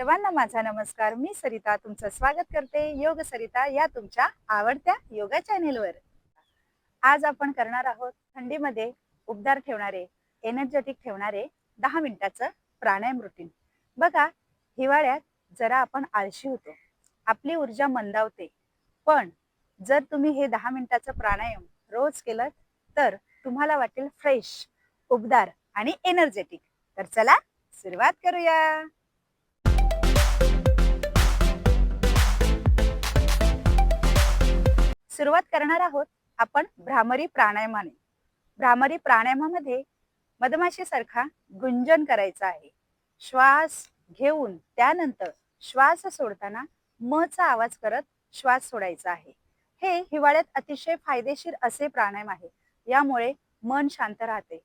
सर्वांना माझा नमस्कार. मी सरिता तुमचं स्वागत करते. योग सरिता या तुमच्या आवडत्या योगा चॅनेलवर. आज आपण करणार आहोत थंडीमध्ये उबदार ठेवणारे एनर्जेटिक ठेवणारे दहा मिनिटाचं प्राणायाम रुटीन बघा हिवाळ्यात जरा आपण आळशी होतो. आपली ऊर्जा मंदावते. पण जर तुम्ही हे दहा मिनिटाचं प्राणायाम रोज केलं तर तुम्हाला वाटेल फ्रेश उबदार आणि एनर्जेटिक तर चला सुरुवात करूया. सुरुवात करणार आहोत आपण भ्रामरी प्राणायामाने. भ्रामरी प्राणायामामध्ये मधमाशीसारखा गुंजन करायचा आहे. श्वास घेऊन त्यानंतर श्वास सोडताना म चा आवाज करत श्वास सोडायचा आहे. हे हिवाळ्यात अतिशय फायदेशीर असे प्राणायाम आहे. यामुळे मन शांत राहते.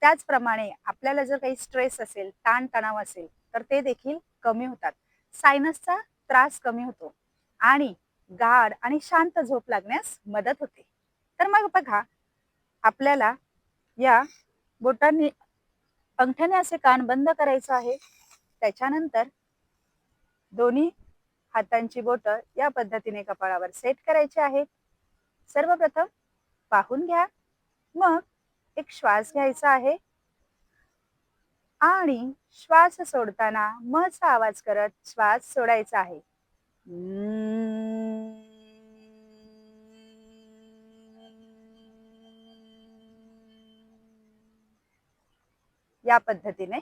त्याचप्रमाणे आपल्याला जर काही स्ट्रेस असेल ताणतणाव असेल तर ते देखील कमी होतात. सायनसचा त्रास कमी होतो. आणि गाढ आणि शांत झोप लागण्यास मदत होते. तर मग बघा आपल्याला या बोटांनी अंगठ्याने असे कान बंद करायचं आहे. त्याच्यानंतर दोन्ही हातांची बोट या पद्धतीने कपाळावर सेट करायची आहेत. सर्वप्रथम पाहून घ्या. मग एक श्वास घ्यायचा आहे. आणि श्वास सोडताना मचा आवाज करत श्वास सोडायचा आहे. या पद्धतीने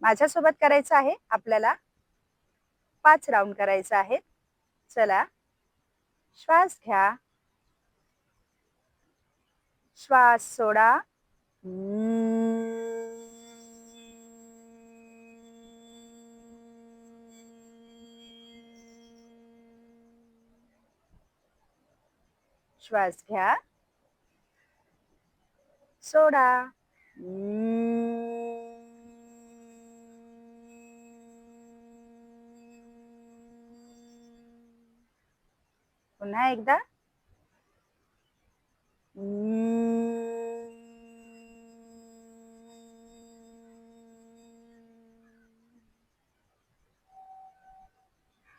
माझ्यासोबत करायचं आहे. आपल्याला पाच राऊंड करायचं आहे. चला. श्वास घ्या. श्वास सोडा. श्वास घ्या. सोडा. पुन्हा एकदा.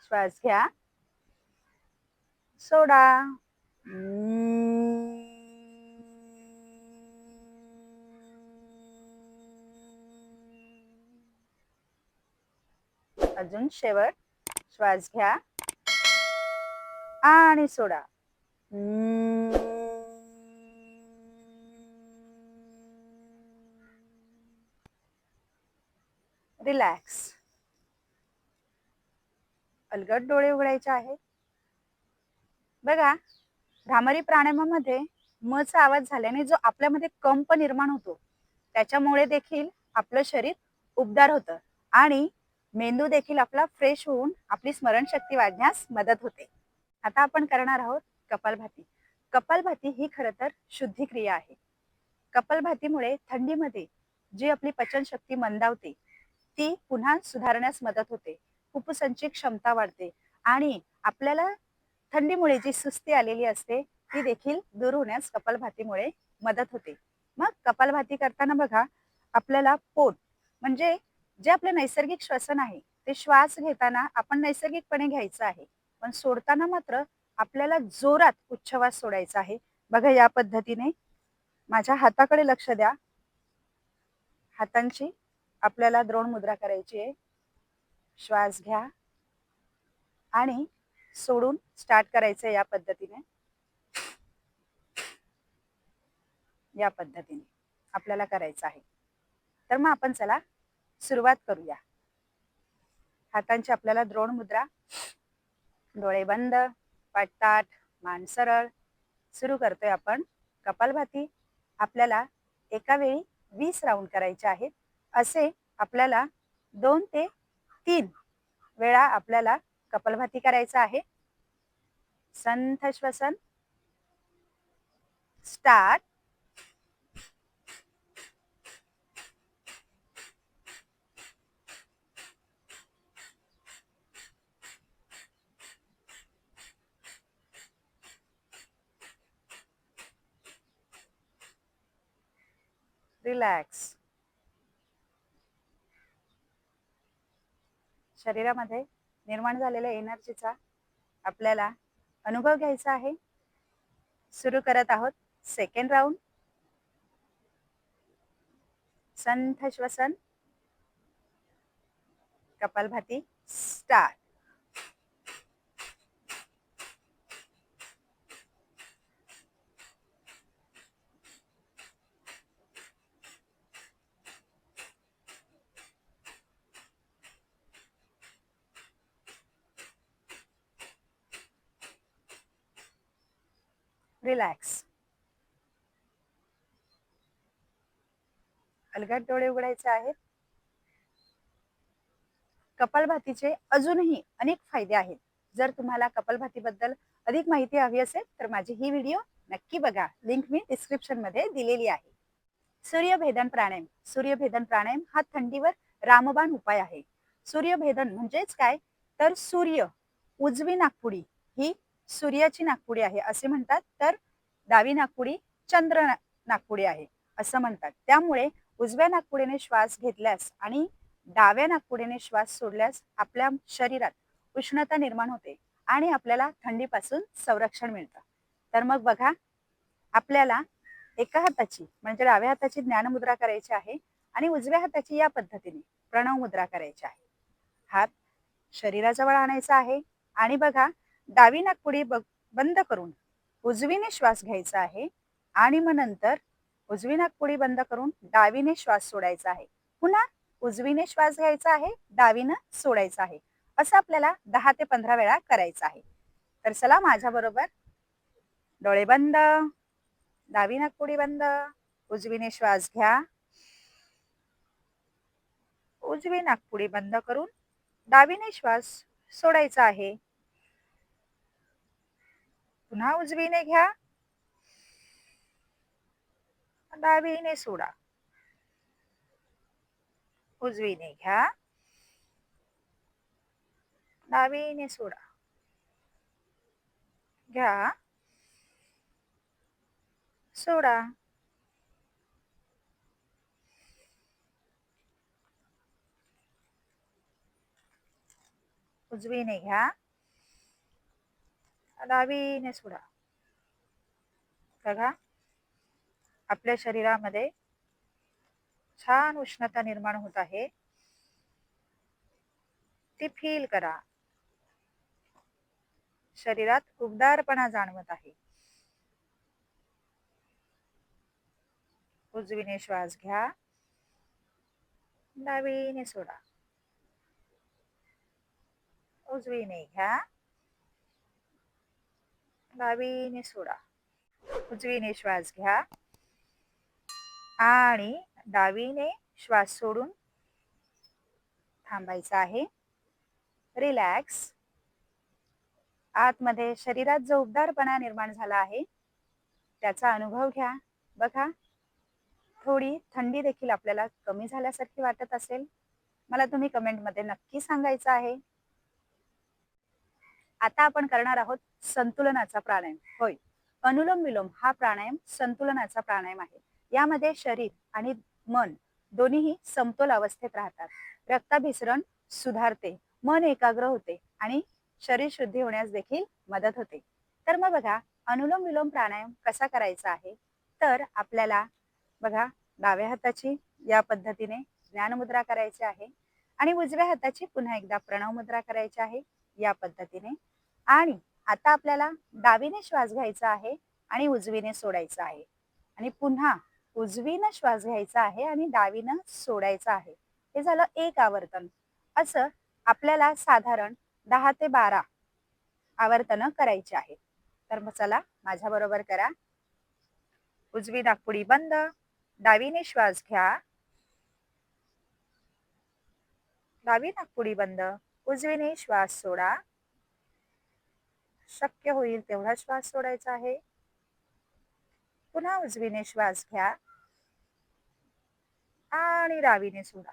श्वास घ्या. सोडा. अजून शेवट श्वास घ्या. आणि सोडा. रिलॅक्स. अलगट डोळे उघडायचे आहेत. बघा भ्रामरी प्राणायामामध्ये मचा आवाज झाल्याने जो आपल्यामध्ये कंप निर्माण होतो त्याच्यामुळे देखील आपलं शरीर उबदार होतं आणि मेंदू देखील आपला फ्रेश होऊन आपली स्मरणशक्ती वाढण्यास मदत होते. आता आपण करणार आहोत कपालभाती. कपालभाती ही खरं तर शुद्धिक्रिया आहे. कपालभातीमुळे थंडीमध्ये जी आपली पचनशक्ती मंदावते ती पुन्हा सुधारण्यास मदत होते. फुफ्फुसांची क्षमता वाढते आणि आपल्याला थंडीमुळे जी सुस्ती आलेली असते ती देखील दूर होण्यास कपालभातीमुळे मदत होते. मग कपालभाती करताना बघा आपल्याला पोट म्हणजे जे आपलं नैसर्गिक श्वसन आहे ते श्वास घेताना आपण नैसर्गिकपणे घ्यायचं आहे. पण सोडताना मात्र आपल्याला जोरात उच्छवास सोडायचा आहे. बघा या पद्धतीने माझ्या हाताकडे लक्ष द्या. हातांची आपल्याला द्रोण मुद्रा करायची आहे. श्वास घ्या. आणि सोडून स्टार्ट करायचं या पद्धतीने. या पद्धतीने आपल्याला करायचं आहे. तर मग आपण चला सुरुवात करूया. हातांची आपल्याला द्रोण मुद्रा डोळे बंद पाटताट मान सरळ. सुरू करतोय आपण कपालभाती. आपल्याला एका वेळी वीस राऊंड करायचे आहेत. असे आपल्याला दोन ते तीन वेळा आपल्याला कपालभाती करायचं आहे. संथ श्वसन. स्टार्ट. रिलॅक्स शरीरामध्ये निर्माण झालेल्या एनर्जीचा आपल्याला अनुभव घ्यायचा आहे. सुरू करत आहोत सेकंड राऊंड संथ श्वसन कपालभाती स्टार्ट रिलॅक्स अलगट डोळे उघडायचे आहेत. कपालभातीचे अजूनही अनेक फायदे आहेत. जर तुम्हाला कपालभातीबद्दल अधिक माहिती हवी असेल तर माझी ही व्हिडिओ नक्की बघा. लिंक मी डिस्क्रिप्शनमध्ये दिलेली आहे. सूर्यभेदन प्राणायाम. सूर्यभेदन प्राणायाम हा थंडीवर रामबाण उपाय आहे. सूर्यभेदन म्हणजेच काय? तर सूर्य उजवी नागपुडी ही सूर्याची नागपुडी आहे असे म्हणतात. तर डावी नागपुडी चंद्र नाकपुडी नागपुडी आहे असं म्हणतात. त्यामुळे उजव्या नागपुडीने श्वास घेतल्यास आणि डाव्या नागपुडीने श्वास सोडल्यास आपल्या शरीरात उष्णता निर्माण होते आणि आपल्याला थंडीपासून संरक्षण मिळतं. तर मग बघा आपल्याला एका हाताची म्हणजे डाव्या हाताची ज्ञानमुद्रा करायची आहे आणि उजव्या हाताची या पद्धतीने प्रणव मुद्रा करायची आहे. हात शरीराजवळ आणायचा आहे आणि बघा डावी नागपुडी ब- बंद करून उजवीने श्वास घ्यायचा आहे आणि मग नंतर उजवी नागपुडी बंद करून डावीने श्वास सोडायचा आहे. पुन्हा उजवीने श्वास घ्यायचा आहे डावीनं सोडायचा आहे. असं आपल्याला दहा ते पंधरा वेळा करायचं आहे. तर चला माझ्या बरोबर. डोळे बंद. डावी नागपुडी बंद. उजवीने श्वास घ्या. उजवी नागपुडी बंद करून डावीने श्वास सोडायचा आहे. पुन्हा उजवीने घ्या. डावीने सोडा. उजवीने घ्या. डावीने सोडा. घ्या. सोडा. उजवीने घ्या. डावीने सोडा बघा. आपल्या शरीरामध्ये छान उष्णता निर्माण होत आहे. ती फील करा. शरीरात उबदारपणा जाणवत आहे. उजवीने श्वास घ्या. डावीने सोडा. उजवीने घ्या. डावीने सोडा. उजवीने श्वास घ्या. आणि डावीने श्वास सोडून थांबायचा आहे. रिलॅक्स आतमध्ये शरीरात जो उबदारपणा निर्माण झाला आहे त्याचा अनुभव घ्या. बघा थोडी थंडी देखील आपल्याला कमी झाल्यासारखी वाटत असेल. मला तुम्ही कमेंटमध्ये नक्की सांगायचं आहे. आता आपण करणार आहोत संतुलनाचा प्राणायाम. होय. अनुलोम विलोम हा प्राणायाम संतुलनाचा प्राणायाम आहे. यामध्ये शरीर आणि मन दोन्हीही समतोल अवस्थेत राहतात. रक्ताभिसरण सुधारते मन एकाग्र होते आणि शरीर शुद्धी होण्यास देखील मदत होते. तर मग बघा अनुलोम विलोम प्राणायाम कसा करायचा आहे? तर आपल्याला बघा डाव्या हाताची या पद्धतीने ज्ञानमुद्रा करायची आहे आणि उजव्या हाताची पुन्हा एकदा प्रणव मुद्रा करायची आहे. या पद्धतीने. आणि आता आपल्याला डावीने श्वास घ्यायचा आहे आणि उजवीने सोडायचा आहे. आणि पुन्हा उजवीनं श्वास घ्यायचा आहे आणि डावीनं सोडायचा आहे. हे झालं एक आवर्तन. असं आपल्याला साधारण दहा ते बारा आवर्तन करायची आहेत तर मग चला माझ्या बरोबर करा. उजवी नागपुडी बंद. डावीने श्वास घ्या. डावी नागपुडी बंद. उजवीने श्वास सोडा. शक्य होईल तेवढा श्वास सोडायचा आहे. पुन्हा उजवीने श्वास घ्या. आणि डावीने सोडा.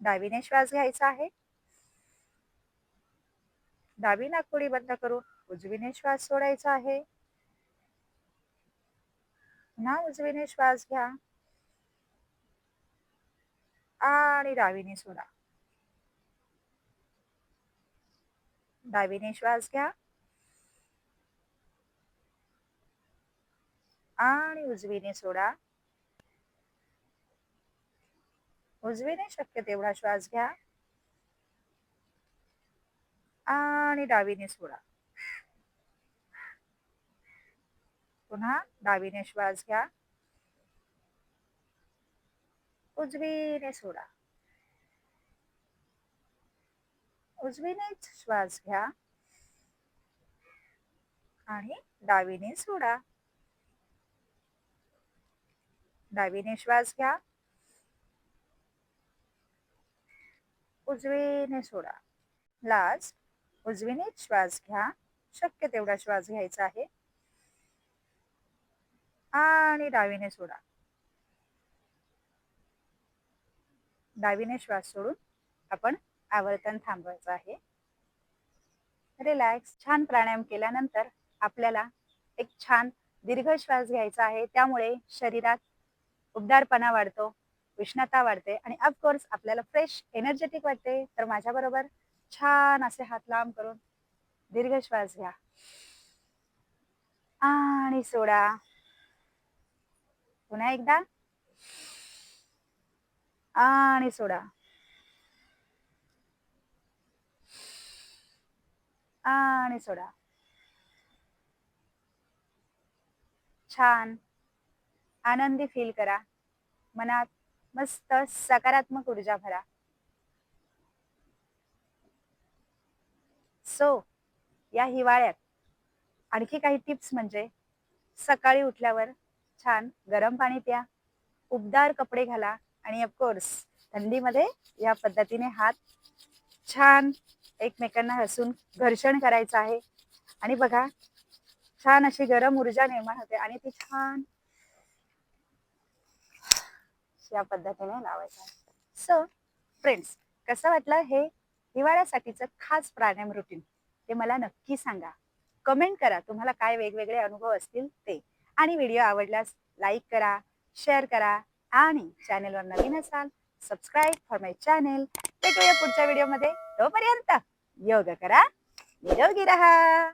डावीने श्वास घ्यायचा आहे. डावी नागपुडी बंद करून उजवीने श्वास सोडायचा आहे. पुन्हा उजवीने श्वास घ्या. आणि डावीने सोडा. डावीने श्वास घ्या. आणि उजवीने सोडा. उजवीने शक्य तेवढा श्वास घ्या. आणि डावीने सोडा. पुन्हा डावीने श्वास घ्या. उजवीने सोडा. उजवीनेच श्वास घ्या आणि डावीने सोडा. डावीने श्वास घ्या. उजवीने सोडा. लास्ट उजवीने श्वास घ्या. शक्य तेवढा श्वास घ्यायचा आहे. आणि डावीने सोडा. डावीने श्वास सोडून आपण आवर्तन थांबवायचं आहे. रिलॅक्स छान प्राणायाम केल्यानंतर आपल्याला एक छान दीर्घ श्वास घ्यायचा आहे. त्यामुळे शरीरात उबदारपणा वाढतो उष्णता वाढते आणि ऑफकोर्स आपल्याला फ्रेश एनर्जेटिक वाटते. तर माझ्या बरोबर छान असे हात लांब करून दीर्घ श्वास घ्या. आणि सोडा. पुन्हा एकदा. आणि सोडा. आणि सोडा. छान. आनंदी फील करा. मनात मस्त सकारात्मक ऊर्जा भरा. सो या हिवाळ्यात आणखी काही टिप्स म्हणजे सकाळी उठल्यावर छान गरम पाणी प्या उबदार कपडे घाला आणि ऑफकोर्स थंडीमध्ये या पद्धतीने हात छान एकमेकांना हसून घर्षण करायचं आहे. आणि बघा छान अशी गरम ऊर्जा निर्माण होते आणि ती छान या पद्धतीने लावायचं आहे. सो फ्रेंड्स कसं वाटलं हे हिवाळ्यासाठीचं खास प्राणायाम रुटीन ते मला नक्की सांगा. कमेंट करा तुम्हाला काय वेगवेगळे अनुभव असतील ते. आणि व्हिडिओ आवडल्यास लाईक करा शेअर करा. आणि चॅनेलवर नवीन असाल सबस्क्राईब फॉर माय चॅनेल भेटूया पुढच्या व्हिडिओमध्ये तोपर्यंत योग करा निरोगी रहा.